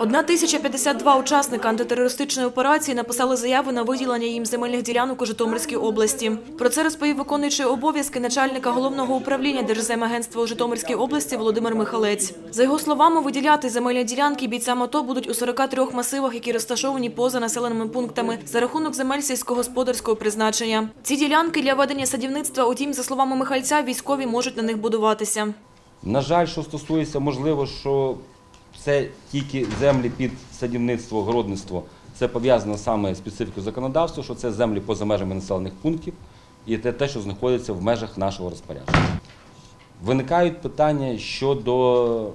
1052 учасника антитерористичної операції написали заяви на виділення їм земельних ділянок у Житомирській області. Про це розповів виконуючий обов'язки начальника головного управління Держземагентства у Житомирській області Володимир Михалець. За його словами, виділяти земельні ділянки бійцям АТО будуть у 43 масивах, які розташовані поза населеними пунктами за рахунок земель сільськогосподарського призначення. Ці ділянки для ведення садівництва, утім, за словами Михальця, військові можуть на них будуватися. На жаль, що стосується, можливо, що це тільки землі під садівництво, городництво. Це пов'язано саме з специфікою законодавства, що це землі поза межами населених пунктів і те, те, що знаходиться в межах нашого розпорядження. Виникають питання щодо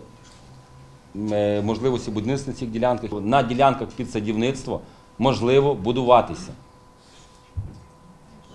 е, можливості будівництва на цих ділянках. На ділянках під садівництво можливо будуватися.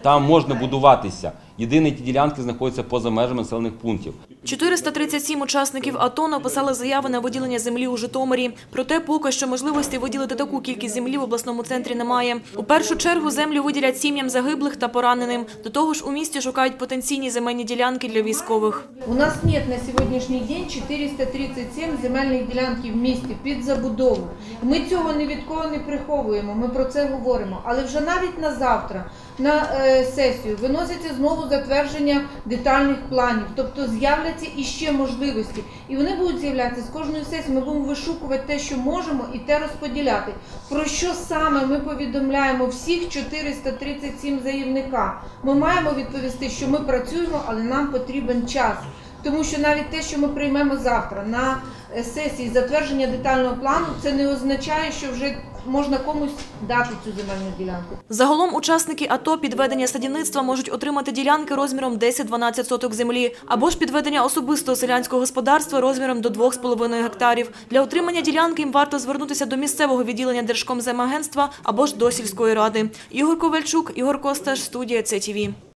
Там можна будуватися. Єдине, ті ділянки знаходяться поза межами населених пунктів. 437 учасників АТО написали заяви на виділення землі у Житомирі. Проте поки що можливості виділити таку кількість землі в обласному центрі немає. У першу чергу землю виділять сім'ям загиблих та пораненим. До того ж, у місті шукають потенційні земельні ділянки для військових. У нас нет на сьогоднішній день 437 земельних ділянків в місті під забудову. Ми цього ні від кого не приховуємо, ми про це говоримо. Але вже навіть на завтра, на е, сесію, виносяться знову затвердження детальних планів, тобто з'являться іще можливості. І вони будуть з'являтися з кожної сесії. Ми будемо вишукувати те, що можемо, і те розподіляти. Про що саме ми повідомляємо всіх 437 заявника? Ми маємо відповісти, що ми працюємо, але нам потрібен час. Тому що навіть те, що ми приймемо завтра на е, сесії затвердження детального плану, це не означає, що вже можна комусь дати цю земельну ділянку. Загалом учасники АТО під ведення садівництва можуть отримати ділянки розміром 10-12 соток землі або ж під ведення особистого селянського господарства розміром до 2,5 гектарів. Для отримання ділянки їм варто звернутися до місцевого відділення Держкомземагентства або ж до сільської ради. Ігор Ковальчук, Ігор Косташ, студія ЦТВ.